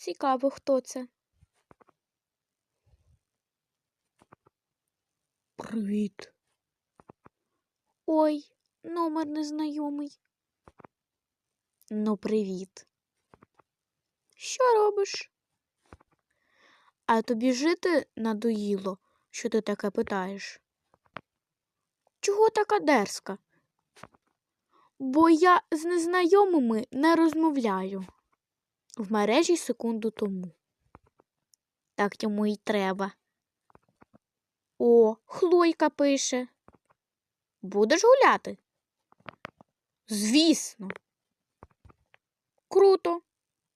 Цікаво, хто це. Привіт. Ой, номер незнайомий. Ну, привіт. Що робиш? А тобі жити надоїло, що ти таке питаєш? Чого така дерзка? Бо я з незнайомими не розмовляю. В мережі секунду тому. Так йому й треба. О, Хлойка пише. Будеш гуляти? Звісно. Круто.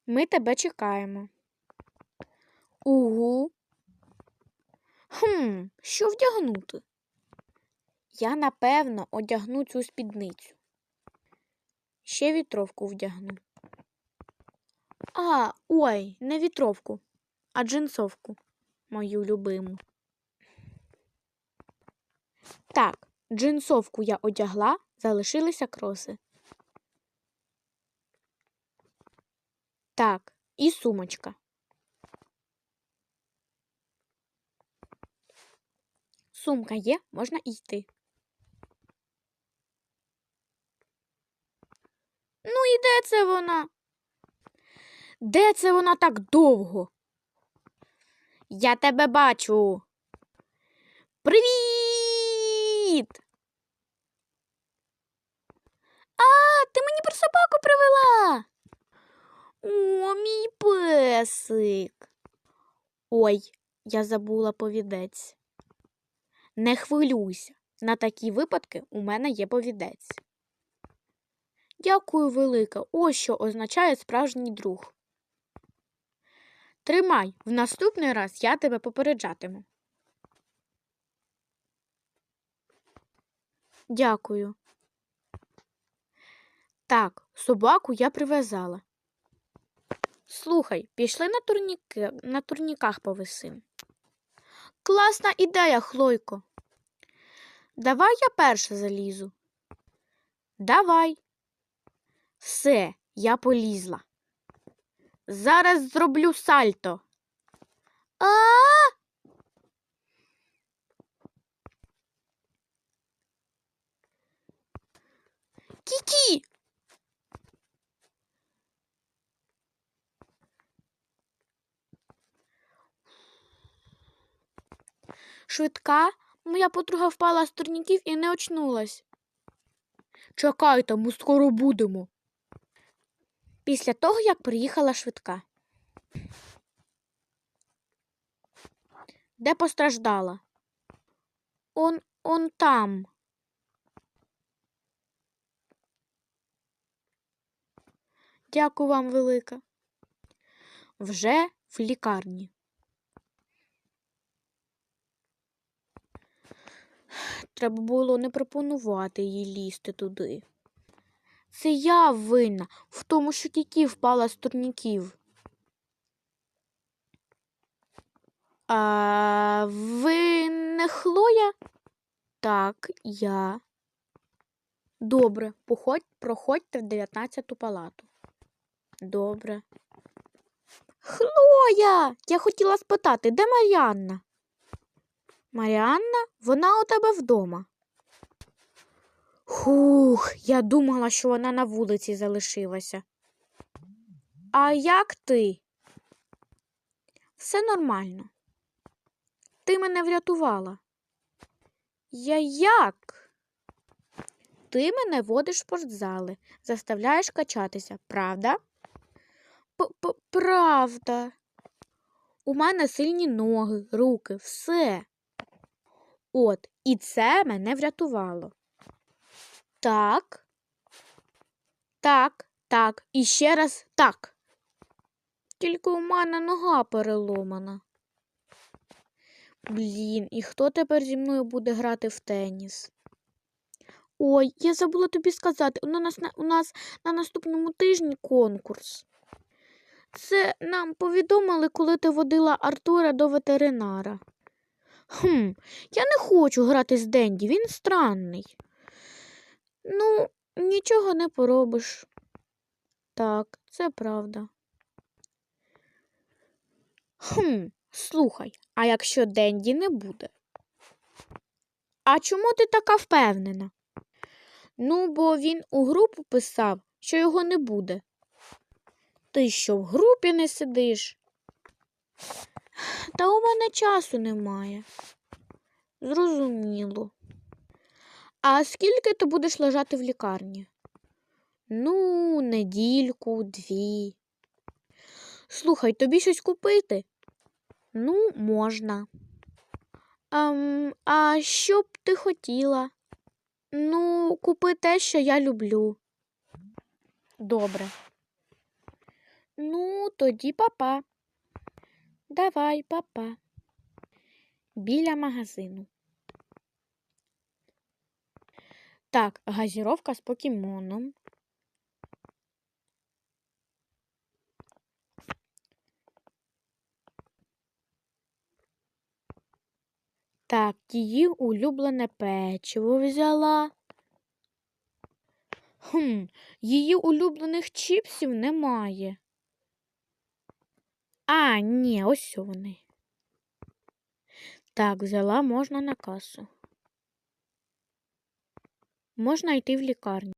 Ми тебе чекаємо. Угу. Хм, що вдягнути? Я напевно одягну цю спідницю. Ще вітровку вдягну. А, ой, не вітровку, а джинсовку, мою любиму. Так, джинсовку я одягла, залишилися кроси. Так, і сумочка. Сумка є, можна йти. Ну і де це вона? Де це вона так довго? Я тебе бачу. Привіт! А, ти мені про собаку привела. О, мій песик. Ой, я забула повідець. Не хвилюйся. На такі випадки у мене є повідець. Дякую, велике. Ось що означає справжній друг. Тримай, в наступний раз я тебе попереджатиму. Дякую. Так, собаку я прив'язала. Слухай, пішли на, турніки, на турніках повисим. Класна ідея, Хлойко. Давай я перша залізу. Давай. Все, я полізла. Зараз зроблю сальто. А! Кікі! Швидка, моя подруга впала з турніків і не очнулась. Чекайте, ми скоро будемо. Після того, як приїхала швидка. Де постраждала? Он он там. Дякую вам велика. Вже в лікарні. Треба було не пропонувати їй лізти туди. Це я винна в тому, що Кікі впала з турніків. А ви не Хлоя? Так, я. Добре, походь, проходьте в 19-ту палату. Добре. Хлоя! Я хотіла спитати, де Маріанна? Маріанна, вона у тебе вдома. Хух, я думала, що вона на вулиці залишилася. А як ти? Все нормально. Ти мене врятувала. Я як? Ти мене водиш в спортзали, заставляєш качатися, правда? П- Правда. У мене сильні ноги, руки, все. От, і це мене врятувало. Так. Так, так, і ще раз так. Тільки у мене нога переломана. Блін, і хто тепер зі мною буде грати в теніс? Ой, я забула тобі сказати, у нас на, у нас на наступному тижні конкурс. Це нам повідомили, коли ти водила Артура до ветеринара. Хм, я не хочу грати з Денді, він странний. Ну, нічого не поробиш. Так, це правда. Хм, слухай, а якщо Денді не буде? А чому ти така впевнена? Ну, бо він у групу писав, що його не буде. Ти що в групі не сидиш? Та у мене часу немає. Зрозуміло. А скільки ти будеш лежати в лікарні? Ну, недільку, дві. Слухай, тобі щось купити? Ну, можна. Ем, а що б ти хотіла? Ну, купи те, що я люблю. Добре. Ну, тоді папа. Давай, папа. Біля магазину. Так, газіровка з покемоном. Так, її улюблене печиво взяла. Хм, її улюблених чіпсів немає. А, ні, ось вони. Так, взяла можна на касу. Можна йти в лікарню.